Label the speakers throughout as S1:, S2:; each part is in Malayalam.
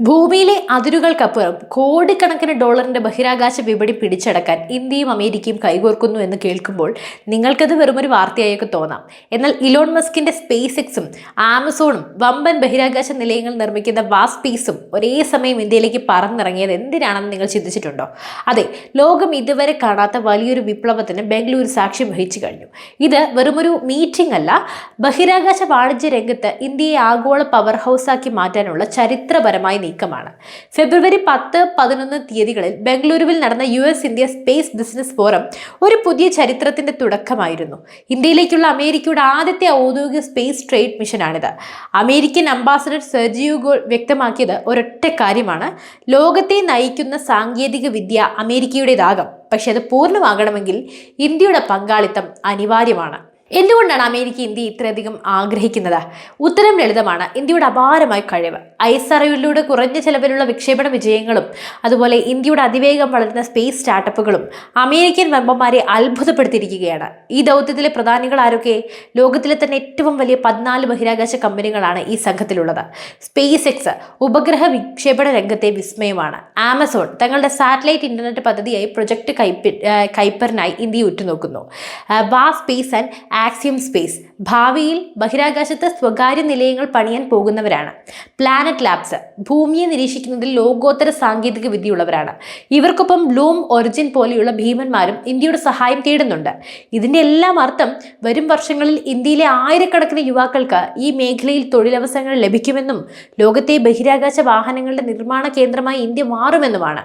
S1: ഭൂമിയിലെ അതിരുകൾക്കപ്പുറം കോടിക്കണക്കിന് ഡോളറിന്റെ ബഹിരാകാശ വിപണി പിടിച്ചടക്കാൻ ഇന്ത്യയും അമേരിക്കയും കൈകോർക്കുന്നു എന്ന് കേൾക്കുമ്പോൾ നിങ്ങൾക്കത് വെറുമൊരു വാർത്തയായൊക്കെ തോന്നാം. എന്നാൽ ഇലോൺ മസ്കിന്റെ സ്പേസ് എക്സും ആമസോണും വമ്പൻ ബഹിരാകാശ നിലയങ്ങൾ നിർമ്മിക്കുന്ന വാസ്പീസും ഒരേ സമയം ഇന്ത്യയിലേക്ക് പറന്നിറങ്ങിയത് എന്തിനാണെന്ന് നിങ്ങൾ ചിന്തിച്ചിട്ടുണ്ടോ? അതെ ലോകം ഇതുവരെ കാണാത്ത വലിയൊരു വിപ്ലവത്തിന് ബംഗളൂരു സാക്ഷ്യം വഹിച്ചു കഴിഞ്ഞു. ഇത് വെറുമൊരു മീറ്റിംഗ് അല്ല ബഹിരാകാശ വാണിജ്യ രംഗത്ത് ഇന്ത്യയെ ആഗോള പവർ ഹൗസാക്കി മാറ്റാനുള്ള ചരിത്രപരമായ നീക്കമാണ്. ഫെബ്രുവരി പത്ത് പതിനൊന്ന് തീയതികളിൽ ബംഗളൂരുവിൽ നടന്ന U S India space business forum ഒരു പുതിയ ചരിത്രത്തിന്റെ തുടക്കമായിരുന്നു. ഇന്ത്യയിലേക്കുള്ള അമേരിക്കയുടെ ആദ്യത്തെ ഔദ്യോഗിക സ്പേസ് ട്രേഡ് മിഷനാണിത്. അമേരിക്കൻ അംബാസഡർ സെർജിയോ ഗോൾ വ്യക്തമാക്കിയത് ഒരൊറ്റ കാര്യമാണ്. ലോകത്തെ നയിക്കുന്ന സാങ്കേതിക വിദ്യ അമേരിക്കയുടേതാകാം. പക്ഷെ അത് പൂർണമാകണമെങ്കിൽ ഇന്ത്യയുടെ പങ്കാളിത്തം അനിവാര്യമാണ്. എന്തുകൊണ്ടാണ് അമേരിക്ക ഇന്ത്യ ഇത്രയധികം ആഗ്രഹിക്കുന്നത്? ഉത്തരം ലളിതമാണ്. ഇന്ത്യയുടെ അപാരമായ കഴിവ്. ഐ എസ് ആർഒയിലൂടെ കുറഞ്ഞ ചെലവിലുള്ള വിക്ഷേപണ വിജയങ്ങളും അതുപോലെ ഇന്ത്യയുടെ അതിവേഗം വളരുന്ന സ്പേസ് സ്റ്റാർട്ടപ്പുകളും അമേരിക്കൻ മെമ്പർമാരെ അത്ഭുതപ്പെടുത്തിയിരിക്കുകയാണ്. ഈ ദൗത്യത്തിലെ പ്രധാനികൾ ആരൊക്കെ? ലോകത്തിലെ തന്നെ ഏറ്റവും വലിയ പതിനാല് ബഹിരാകാശ കമ്പനികളാണ് ഈ സംഘത്തിലുള്ളത്. സ്പേസ് എക്സ് ഉപഗ്രഹ വിക്ഷേപണ രംഗത്തെ വിസ്മയമാണ്. ആമസോൺ തങ്ങളുടെ സാറ്റലൈറ്റ് ഇന്റർനെറ്റ് പദ്ധതിയായി പ്രൊജക്ട് കൈപ്പി കൈപ്പറിനായി ഇന്ത്യ ഉറ്റുനോക്കുന്നു. വാ സ്പേസ് ആൻഡ് ആക്സിയം സ്പേസ്. ഭാവിയിൽ ബഹിരാകാശത്ത് സ്വകാര്യ നിലയങ്ങൾ പണിയാൻ പോകുന്നവരാണ്. പ്ലാനറ്റ് ലാബ്സ് ഭൂമിയെ നിരീക്ഷിക്കുന്നതിൽ ലോകോത്തര സാങ്കേതിക വിദ്യയുള്ളവരാണ്. ഇവർക്കൊപ്പം ബ്ലൂം ഒറിജിൻ പോലെയുള്ള ഭീമന്മാരും ഇന്ത്യയുടെ സഹായം തേടുന്നുണ്ട്. ഇതിന്റെ എല്ലാം അർത്ഥം വരും വർഷങ്ങളിൽ ഇന്ത്യയിലെ ആയിരക്കണക്കിന് യുവാക്കൾക്ക് ഈ മേഖലയിൽ തൊഴിലവസരങ്ങൾ ലഭിക്കുമെന്നും ലോകത്തെ ബഹിരാകാശ വാഹനങ്ങളുടെ നിർമ്മാണ കേന്ദ്രമായി ഇന്ത്യ മാറുമെന്നുമാണ്.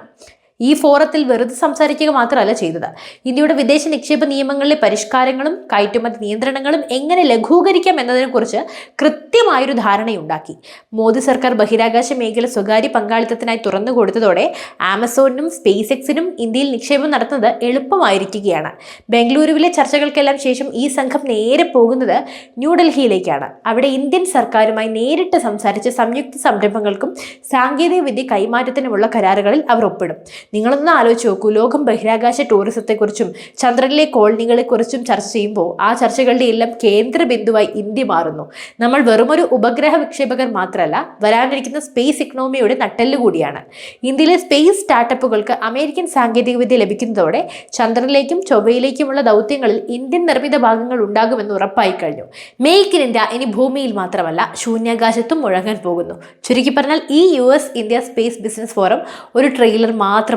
S1: ഈ ഫോറത്തിൽ വെറുതെ സംസാരിക്കുക മാത്രമല്ല ചെയ്തത്. ഇന്ത്യയുടെ വിദേശ നിക്ഷേപ നിയമങ്ങളിലെ പരിഷ്കാരങ്ങളും കയറ്റുമതി നിയന്ത്രണങ്ങളും എങ്ങനെ ലഘൂകരിക്കാം എന്നതിനെക്കുറിച്ച് കൃത്യമായൊരു ധാരണയുണ്ടാക്കി. മോദി സർക്കാർ ബഹിരാകാശ മേഖല സ്വകാര്യ പങ്കാളിത്തത്തിനായി തുറന്നു കൊടുത്തതോടെ ആമസോണിനും സ്പേസ് എക്സിനും ഇന്ത്യയിൽ നിക്ഷേപം നടത്തുന്നത് എളുപ്പമായിരിക്കുകയാണ്. ബംഗളൂരുവിലെ ചർച്ചകൾക്കെല്ലാം ശേഷം ഈ സംഘം നേരെ പോകുന്നത് ന്യൂഡൽഹിയിലേക്കാണ്. അവിടെ ഇന്ത്യൻ സർക്കാരുമായി നേരിട്ട് സംസാരിച്ച് സംയുക്ത സംരംഭങ്ങൾക്കും സാങ്കേതിക വിദ്യ കൈമാറ്റത്തിനുമുള്ള കരാറുകളിൽ അവർ ഒപ്പിടും. നിങ്ങളൊന്ന് ആലോചിച്ച് നോക്കൂ. ലോകം ബഹിരാകാശ ടൂറിസത്തെക്കുറിച്ചും ചന്ദ്രനിലെ കോളനികളെക്കുറിച്ചും ചർച്ച ചെയ്യുമ്പോൾ ആ ചർച്ചകളുടെ എല്ലാം കേന്ദ്ര ബിന്ദുവായി ഇന്ത്യ മാറുന്നു. നമ്മൾ വെറുമൊരു ഉപഗ്രഹ വിക്ഷേപകർ മാത്രമല്ല വരാനിരിക്കുന്ന സ്പേസ് ഇക്കണോമിയുടെ നട്ടെല്ല് കൂടിയാണ്. ഇന്ത്യയിലെ സ്പേസ് സ്റ്റാർട്ടപ്പുകൾക്ക് അമേരിക്കൻ സാങ്കേതികവിദ്യ ലഭിക്കുന്നതോടെ ചന്ദ്രനിലേക്കും ചൊവ്വയിലേക്കുമുള്ള ദൗത്യങ്ങളിൽ ഇന്ത്യൻ നിർമ്മിത ഭാഗങ്ങൾ ഉണ്ടാകുമെന്ന് ഉറപ്പായി കഴിഞ്ഞു. മേക്ക് ഇൻ ഇന്ത്യ ഇനി ഭൂമിയിൽ മാത്രമല്ല ശൂന്യാകാശത്തും മുഴങ്ങാൻ പോകുന്നു. ചുരുക്കി പറഞ്ഞാൽ ഈ U S India space business forum ഒരു ട്രെയിലർ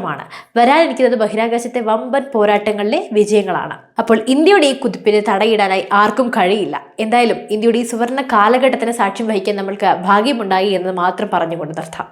S1: മാത്രമാണ് വരാനിരിക്കുന്നത് ബഹിരാകാശത്തെ വമ്പൻ പോരാട്ടങ്ങളിലെ വിജയങ്ങളാണ്. അപ്പോൾ ഇന്ത്യയുടെ ഈ കുതിപ്പിന് തടയിടാനായി ആർക്കും കഴിയില്ല. എന്തായാലും ഇന്ത്യയുടെ ഈ സുവർണ കാലഘട്ടത്തിന് സാക്ഷ്യം വഹിക്കാൻ നമ്മൾക്ക് ഭാഗ്യമുണ്ടായി എന്ന് മാത്രം പറഞ്ഞുകൊണ്ട് നിർത്താം.